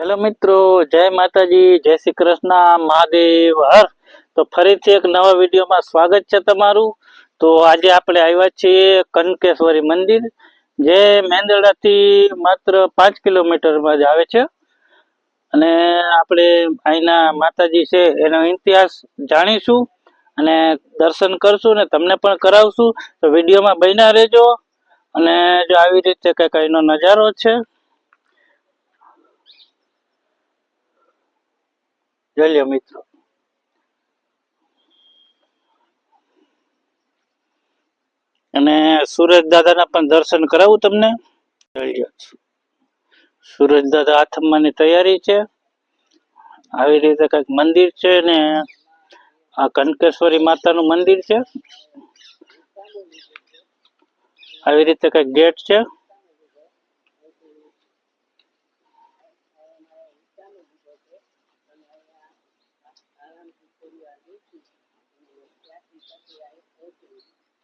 Hello મિત્રો, જય માતાજી, જય શ્રી કૃષ્ણ, મહાદેવ, હર. તો ફરીથી એક નવા વિડીયોમાં સ્વાગત છે તમારું. તો આજે આપણે આવ્યા છીએ કનકેશ્વરી મંદિર, જે મેંદરડાથી માત્ર પાંચ કિલોમીટરમાં જ આવે છે. અને આપણે અહીંના માતાજી છે, એનો ઇતિહાસ જાણીશું અને દર્શન કરશું ને તમને પણ કરાવશું. તો વિડીયોમાં બન્યા રહેજો. અને જો આવી રીતે કંઈક અહીંનો નજારો છે જોઈ લ્યો મિત્રો અને સુરજ દાદાના પણ દર્શન કરાવું તમને? સુરજ દાદા આથમવાની તૈયારી છે. આવી રીતે કંઈક મંદિર છે ને આ કનકેશ્વરી માતાનું મંદિર છે. આવી રીતે કંઈક ગેટ છે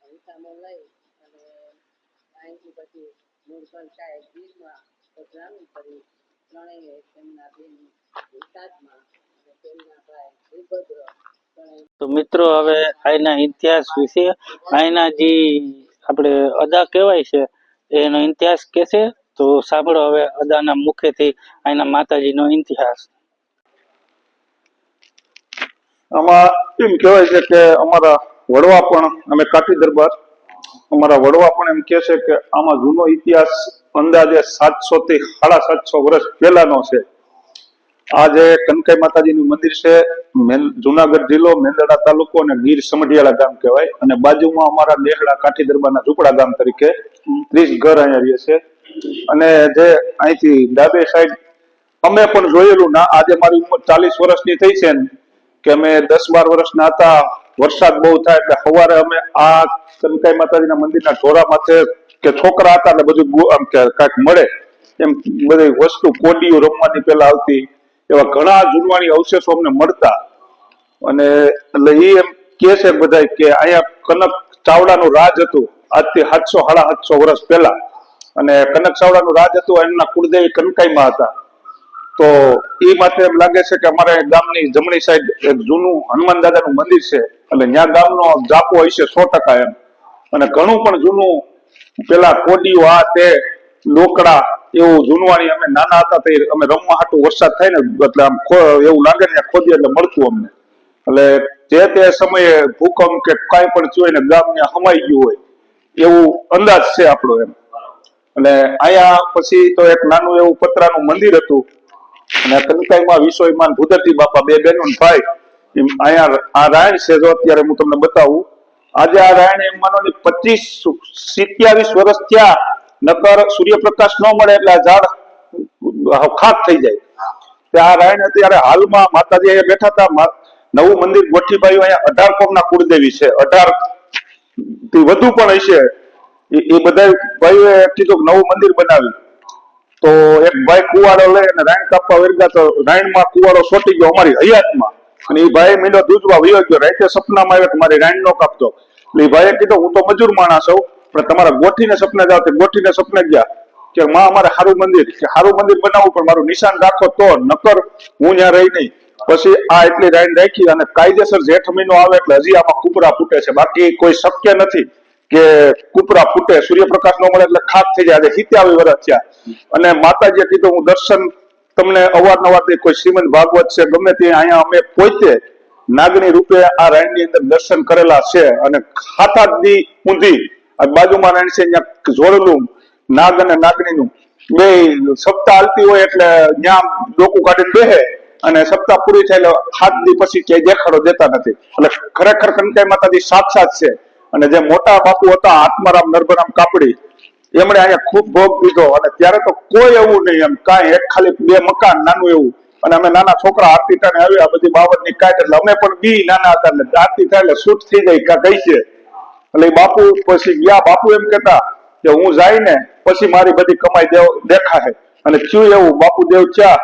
પૈસાનો લઈ અને અહીંથી પછી મૂળભણ સાહેબ ગીરમાં પ્રોગ્રામિંગ કરી. ત્રણેય તેમના બેન વિકાસમાં તેમના ભાઈ સુભદ્ર તો મિત્રો હવે અહીંના ઇતિહાસ વિશે અહીંના જે આપણે અદા કહેવાય છે એનો ઇતિહાસ કે છે? તો સાંભળો હવે અદાના મુખેથી અહીંના માતાજીનો ઇતિહાસ. આમાં એમ કહેવાય છે કે અમારા વડવા પણ અમે કાઠી દરબાર અમારા વડવા પણ એમ કે છે કે આમાં જૂનો ઇતિહાસ અંદાજે સાતસો થી સાડા સાતસો વર્ષ પહેલાનો છે. આ જે કનકાઈ માતાજીનું મંદિર છે જુનાગઢ જિલ્લો, મેંદડા તાલુકો અને ગીર સમઢિયાળા ગામ કહેવાય. અને બાજુમાં અમારા દેહડા કાઠી દરબારના ઝુંપડા ગામ તરીકે ત્રીસ ઘર અહીંયા રહે છે. અને જે અહીંથી ડાબે સાઈડ અમે પણ જોયેલું ના, આજે મારી ઉંમર ચાલીસ વર્ષની થઈ છે કે અમે દસ બાર વર્ષના હતા. વરસાદ બહુ થાય એટલે સવારે અમે આ કનકાઈ માતાજીના મંદિરના ઢોરા માથે કે છોકરા હતા એટલે બધું આમ કે કાંઈક મળે. એમ બધી વસ્તુ કોડીઓ રમવાની પેલા આવતી. એવા ઘણા જૂનવાણી અવશેષો અમને મળતા. અને એટલે એ એમ કે છે બધા કે અહીંયા કનક ચાવડાનું રાજ હતું. આજથી સાતસો, સાડા સાતસો વર્ષ પહેલા. અને કનક ચાવડાનું રાજ હતું એમના કુળદેવી કનકાઈમાં હતા. તો એ માટે એમ લાગે છે કે અમારે ગામની જમણી સાઈડ એક જૂનું હનુમાન દાદાનું મંદિર છે. એટલે ત્યાં ગામનો જાપો હશે સો ટકા એમ. અને ઘણું પણ જૂનું, પેલા કોડીઓ આ તે લોકડા એવું જૂનવાણી અમે નાના હતા તે અમે રમવા હાટું વરસાદ થાય ને, એટલે આમ એવું લાગે ને ખોદી એટલે મળતું અમને. એટલે જે તે સમયે ભૂકંપ કે કાંઈ પણ થયું ને, ગામ ને હમાઈ ગયું હોય, એવું અંદાજ છે આપણો એમ. અને અહીંયા પછી તો એક નાનું એવું પતરાનું મંદિર હતું. અને કનકાઈમાં વિશ્વમાન ભૂદરજી બાપા, બે બહેનો ભાઈ અહીંયા આ રાયણ છે, જો અત્યારે હું તમને બતાવું આજે આ રાયણ એમ માનો ને પચીસ સિત્યાવીસ વર્ષ થયા, નકર સૂર્યપ્રકાશ ન મળે એટલે આ ઝાડ ખાક થઈ જાય. તે આ રાયણ અત્યારે હાલમાં માતાજી અહીંયા બેઠા હતા નવું મંદિર ગોઠી બાયું અહીંયા અઢાર કોમના કુળદેવી છે, અઢારથી વધુ પણ હશે. એ બધા ભાઈઓએ કીધું નવું મંદિર બનાવ્યું. તો એક ભાઈ કુવાડો લઈ અને રાયણ કાપવા વર્ગા તો રાયણમાં કુવાડો સોટી ગયો અમારી હયાતમાં. અને એ ભાઈ મીંડો દૂધવા વયો ગયો. રાતે સપનામાં આવ્યો કે મારી રાયણ નો કાપતો. એ ભાઈએ કીધું, હું તો મજૂર માણસ છું, પણ તમારા ગોઠીને સપને જાવ તે ગોઠીને સપને ગયા કે માં અમારે સારું મંદિર, કે સારું મંદિર બનાવવું, પણ મારું નિશાન રાખો તો નકર હું ત્યાં રહી નહીં. પછી આ એટલી રાઈન રાખી અને કાયદેસર જેઠ મહિનો આવે એટલે હજી આમાં કુપરા ફૂટે છે. બાકી કોઈ શક્ય નથી કે કુપરા ફૂટે, સૂર્યપ્રકાશ ન મળે એટલે ખાક થઈ જાય. સિત્યાવી વર્ષ થયા. અને માતાજીએ કીધું, હું દર્શન તમને અવારનવાર કોઈ શ્રીમદ ભાગવત છે, ગમે તે અહીંયા અમે પોતે નાગની રૂપે આ રાયણની અંદર દર્શન કરેલા છે અને ખાતા દી ઊંધી બાજુમાં રાયણ છે, અહીંયા જોડેલું નાગ અને નાગણીનું. બે સપ્તાહ હાલતી હોય એટલે ત્યાં ડોકું કાઢીને બેહે અને સપ્તાહ પૂરી થાય એટલે હાથ દી પછી ક્યાંય દેખાડો દેતા નથી. એટલે ખરેખર કંકાઈ માતાજી સાક્ષાત છે. અને જે મોટા બાપુ હતા, આત્મારામ નર્ભરામ કાપડી, એમણે અહીંયા ખૂબ ભોગ દીધો અને ત્યારે તો કોઈ એવું નહીં, એમ કાંઈ એક ખાલી બે મકાન, નાનું એવું. અને અમે નાના છોકરા આરતી ટાણે આવ્યા બધી બાબતની કાંઈ એટલે અમે પણ બી નાના હતા એટલે આરતી થાય એટલે શૂટ થઈ ગઈ, કા ગઈ છે. એટલે બાપુ પછી ગયા, બાપુ એમ કેતા કે હું જાય ને પછી મારી બધી કમાઈ દેવ દેખાય અને થયું એવું, બાપુ દેવ ચા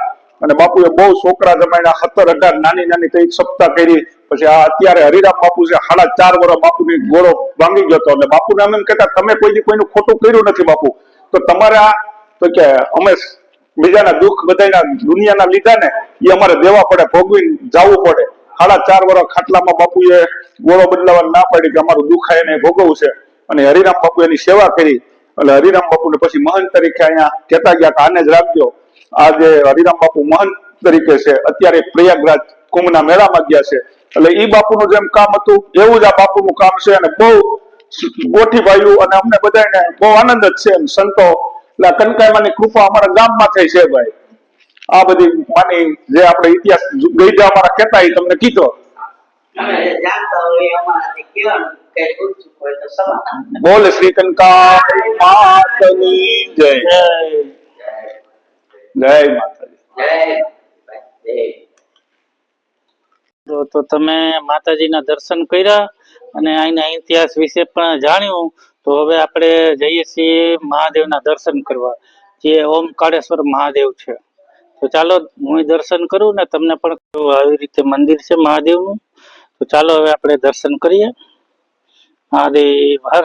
અને બાપુએ બહુ છોકરા જમાડ્યા સત્તર અઢાર નાની નાની કઈ સપ્તાહ કરી. પછી આ અત્યારે હરિરામ બાપુ છે, સાડા ચાર વર્ષ બાપુની ગોળો ભાંગી ગયો હતો. એટલે બાપુને એમ એમ કહેતા, તમે કોઈ કોઈનું ખોટું કર્યું નથી બાપુ. તો તમારે આ, તો કે અમે બીજાના દુઃખ બધાના દુનિયાના લીધા ને એ અમારે દેવા પડે, ભોગવીને જવું પડે. સાડા ચાર વર્ષ ખાટલામાં બાપુએ ગોળો બદલાવા ના પાડી કે અમારું દુઃખ એને ભોગવવું છે. અને હરિરામ બાપુ એની સેવા કરી. એટલે હરિરામ બાપુને પછી મહંત તરીકે અહીંયા કહેતા ગયા કે આને જ રાખજો. આજે હરિરામ બાપુ મહંત તરીકે છે. અત્યારે પ્રયાગરાજ કુંભના મેળામાં ગયા છે. એટલે ઈ બાપુનું જેમ કામ હતું, એવું જ આ બાપુનું કામ છે. અને બહુ ગોઠી ભાઈઓ અને અમને બધાને બહુ આનંદ જ છે સંતો એટલે આ કનકાઈમાની કૃપા અમારા ગામમાં થઈ છે ભાઈ. આ બધી માની જે આપણે ઇતિહાસ ગઈઢા અમારા કહેતા એ તમને કીધો. બોલ શ્રી કનકાઈ માતની જય. જય. જય માતાજી. જય. તો તો તમે માતાજીના દર્શન કર્યા અને અહીંના ઇતિહાસ વિશે પણ જાણ્યું, તો હવે આપણે જઈએ છીએ મહાદેવના દર્શન કરવા, જે ઓમકાળેશ્વર મહાદેવ છે. તો ચાલો, હું દર્શન કરું ને તમને પણ આવી રીતે મંદિર છે મહાદેવનું. તો ચાલો હવે આપણે દર્શન કરીએ. મહાદેવ હર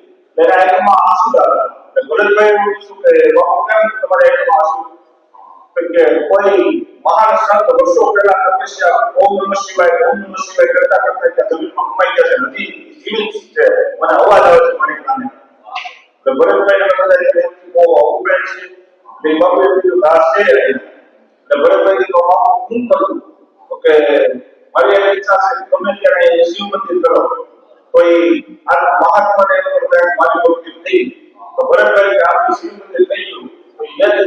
એટલે આંખમાં આંસુ હતા એટલે શું કહે કીધું બાપુ તમારે આંખમાં આંસુ કે કોઈ મહાન સંત વર્ષો પહેલા તપસ્યા ઓમ નમઃ શિવાય, ઓમ નમઃ શિવાય કરતા કરતા ત્યાં જમીનમાં કમાઈ ગયા નથી જીવિત છે. મને અવાજ આવે છે મારી કાને તો ભરતભાઈ ને બધા કે બહુ ઉભે છે. બે બાપુએ કીધું કે આ છે. એટલે ભરતભાઈ કીધું બાપુ શું કરું. તો કે, મારી એક ઈચ્છા છે. ગમે ત્યારે શિવ મંદિર કરો. કોઈ આ મહાત્માને પ્રોગ્રામ મારી ભક્તિ થઈ તો ભરતભાઈ કે આપણું શિવ મંદિર લઈ ગયું.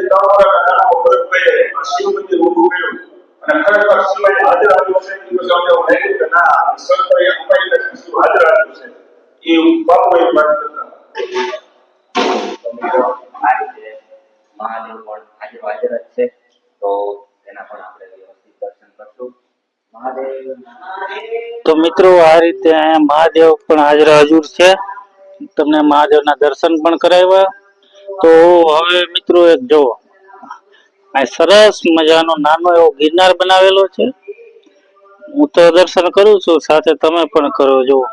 તો વર્ષના નાના ભરતભાઈએ આ શિવ મંદિર ઊભું કર્યું. અને ખરેખર શિવાય હાજર આવ્યો છે. પછી અમને એવું કે ના સંતોએ મિત્રો, આ રીતે અહીંયા મહાદેવ પણ હાજર હજુર છે. તમને મહાદેવના દર્શન પણ કરાવ્યા. તો હવે મિત્રો એક જુઓ આ સરસ મજાનો નાનો એવો ગિરનાર બનાવેલો છે. હું તો દર્શન કરું છું, સાથે તમે પણ કરો, જુઓ.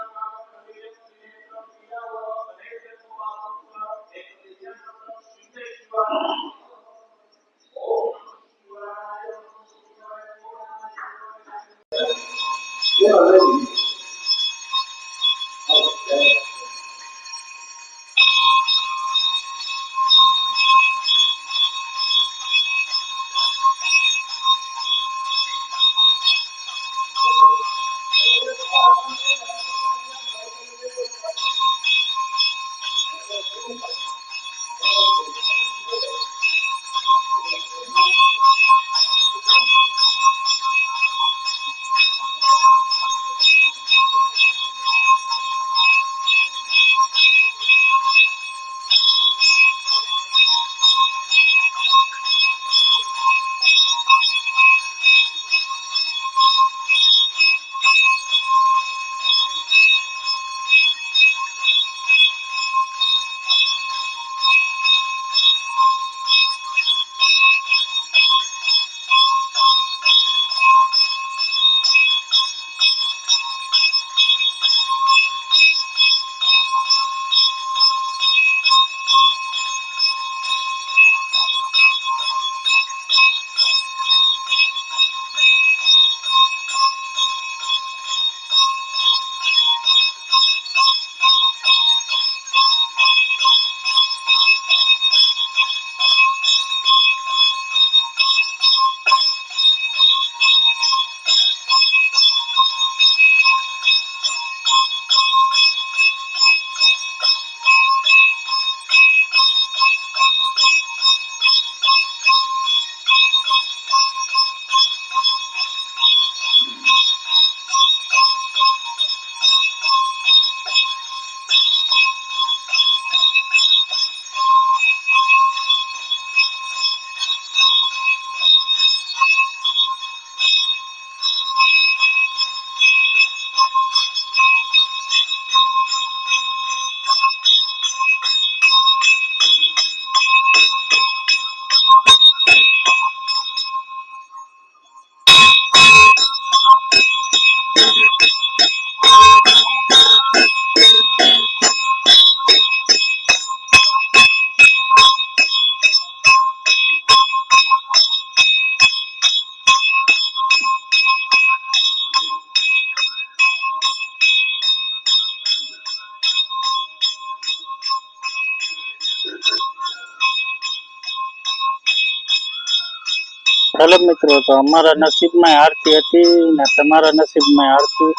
ચાલો મિત્રો, તો અમારા નસીબમાં આરતી હતી ને તમારા નસીબમાં આરતી.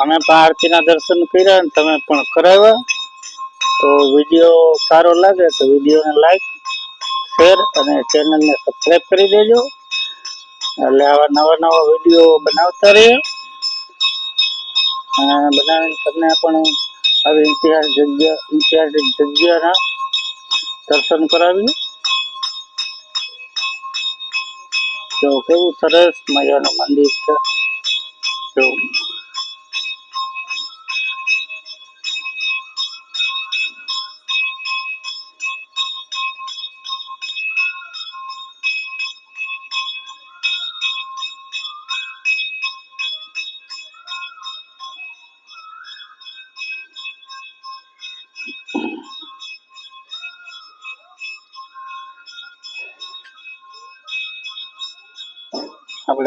અમે પણ આરતીના દર્શન કર્યા ને તમે પણ કરાવ્યા. તો વીડિયો સારો લાગે તો વિડીયોને લાઈક, શેર અને ચેનલને સબસ્ક્રાઈબ કરી દેજો. એટલે આવા નવા નવા વીડિયો બનાવતા રહીએ. અને બનાવીને તમને પણ આવી ઇતિહાસ જગ્યા ઐતિહાસિક જગ્યાના દર્શન કરાવીએ. તો કેવું સરસ મજાનું મંદિર છે. તો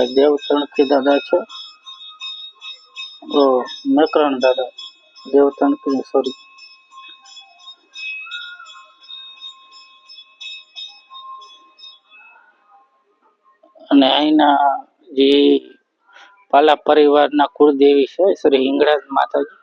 આપણે દેવ તણકી દાદા છે. ઓ મકરણ દાદા, દેવ તણકી સોરી અને અહીંના જે પાલા પરિવારના કુળદેવી છે, શ્રી હિંગળાજ માતાજી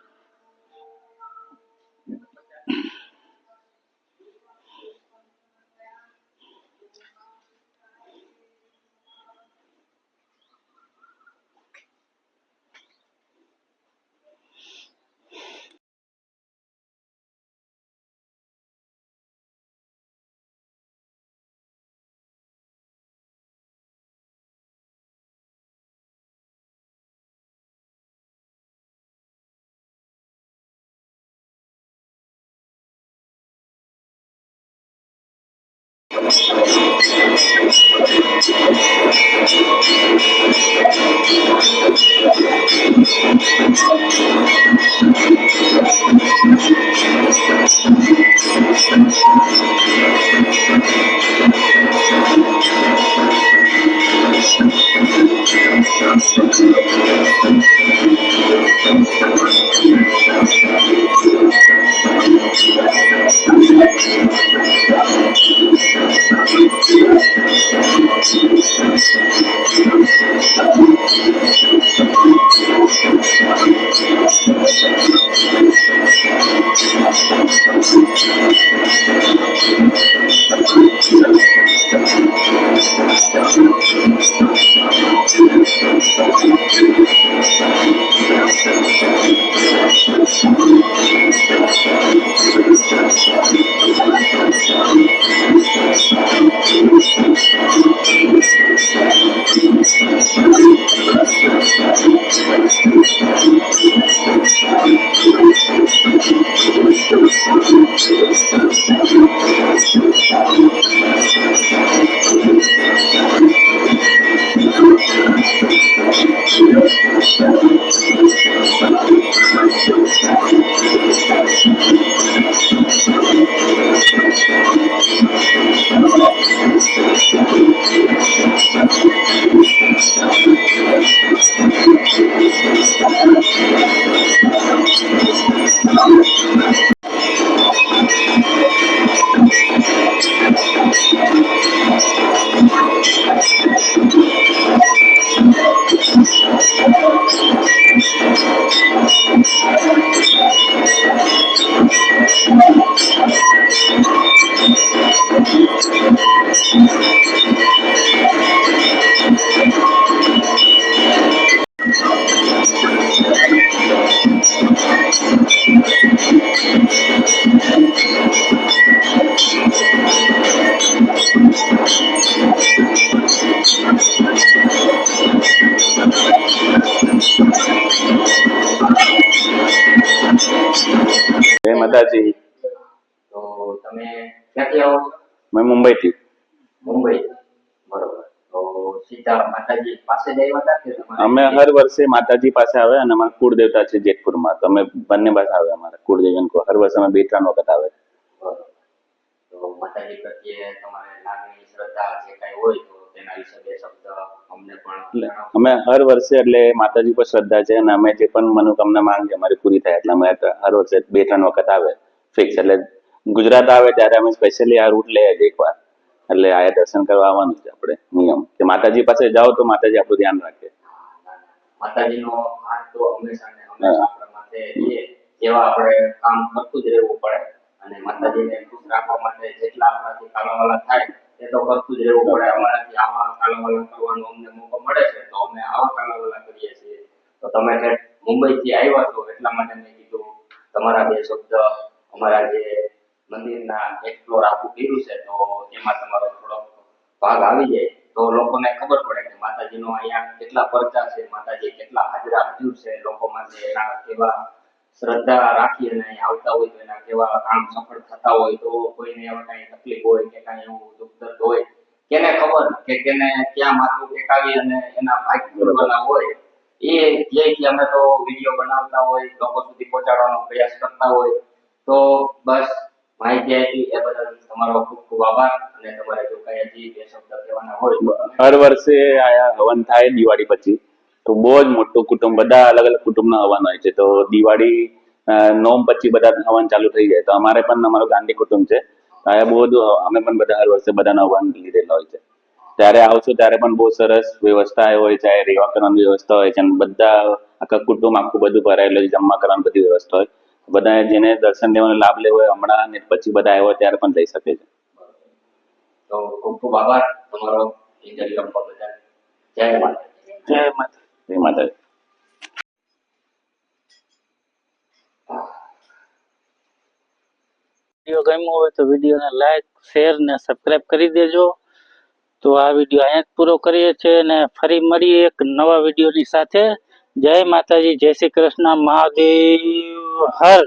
જય તમે ક્યાંથી આવો છો મેં મુંબઈથી. મુંબઈ. બરોબર. તો સીધા માતાજી પાસે જ આવ્યા હતા કે તમારે અમે હર વર્ષે માતાજી પાસે આવે અને અમારા કુળદેવતા છે જેતપુરમાં. તો અમે બંને પાસે આવે અમારા કુળદેવન કો હર વર્ષે અમે બે ત્રણ વખત આવે. તો માતાજી પ્રત્યે તમારે લાગણી શ્રદ્ધા જે કાંઈ હોય તો તેના વિશે બે શબ્દ અમને પણ એટલે અમે હર વર્ષે એટલે માતાજી પર શ્રદ્ધા છે અને અમે જે પણ મનોકામના માંગીએ અમારી પૂરી થાય. એટલે અમે હર વર્ષે બે ત્રણ વખત આવે. ફિક્સ. એટલે ગુજરાત આવે ત્યારે અમે સ્પેશિયલી આ રૂટ લઈએ જ એકવાર. એટલે આયા દર્શન કરવા આવવાનું છે આપણે નિયમ કે માતાજી પાસે જાઓ તો માતાજી આપણું ધ્યાન રાખે. માતાજીનો હાથ તો હંમેશા ને હંમેશા આપણા માથે છે આપણે કામ કરતું જ રહેવું પડે અને માતાજીને ખુશ રાખવા માટે જેટલા આપણાથી કાલાવાલા થાય એ તો કરતું જ રહેવું પડે. અમારાથી આવા કાલાવાલા કરવાનો અમને મોકો મળે છે તો અમે આવા કાલાવાલા કરીએ છીએ. તો તમે મુંબઈથી આવ્યા છો એટલા માટે મેં કીધું તમારા બે શબ્દ અમારા જે મંદિરના એક્સપ્લોર આખું કર્યું છે, તો એમાં તમારો થોડો ભાગ આવી જાય. તો લોકોને ખબર પડે કે માતાજીનો અહીંયા કેટલા પરચા છે, માતાજી કેટલા હાજરા હજુર છે, લોકો માટે એના કેવા શ્રદ્ધા રાખી અને આવતા હોય તો એના કેવા કામ સફળ થતા હોય, તો કોઈને એવા કઈ તકલીફ હોય કે કઈ એવું દુઃખ દર્દ હોય, કેને ખબર કે કેને ક્યાં માથું ટેકાવી અને એના ભાગ કરવાના હોય. એ ધ્યેયથી અમે તો વીડિયો બનાવતા હોય, લોકો સુધી પહોંચાડવાનો પ્રયાસ કરતા હોય. તો બસ માહિતી આપી એ બદલ તમારો ખૂબ ખૂબ આભાર અને તમારે જો કઈ હજી બે શબ્દ કહેવાના હોય હર વર્ષે આયા હવન થાય દિવાળી પછી. તો બહુ જ મોટું કુટુંબ, બધા અલગ અલગ કુટુંબના હવન હોય છે. તો દિવાળી નોમ પછી બધા હવન ચાલુ થઈ જાય. તો અમારે પણ અમારું ગાંધી કુટુંબ છે. આયા બહુ અમે પણ બધા હર વર્ષે બધાનો હવન લીધેલો હોય છે. ત્યારે આવશો ત્યારે પણ બહુ સરસ વ્યવસ્થા હોય છે. રહેવા કરવાની વ્યવસ્થા હોય છે અને બધા આખા કુટુંબ આખું બધું ભરાયેલું હોય જમવા કરવાની બધી વ્યવસ્થા હોય. બધા જેને દર્શન લેવાનો લાભ લેવો હોય હમણાં ને પછી બધા આવ્યો ત્યારે પણ લઈ શકે છે. તો ખૂબ ખૂબ આભાર તમારો જય માતા જય માતા જય વીડિયો ગમ્યો હોય તો વિડીયોને લાઈક શેર ને સબસ્ક્રાઇબ કરી દેજો. તો આ વીડિયો અહીંયા જ પૂરો કરીએ છીએ અને ફરી મળીએ એક નવા વિડીયોની સાથે. જય માતાજી જય શ્રી કૃષ્ણ મહાદેવ હર.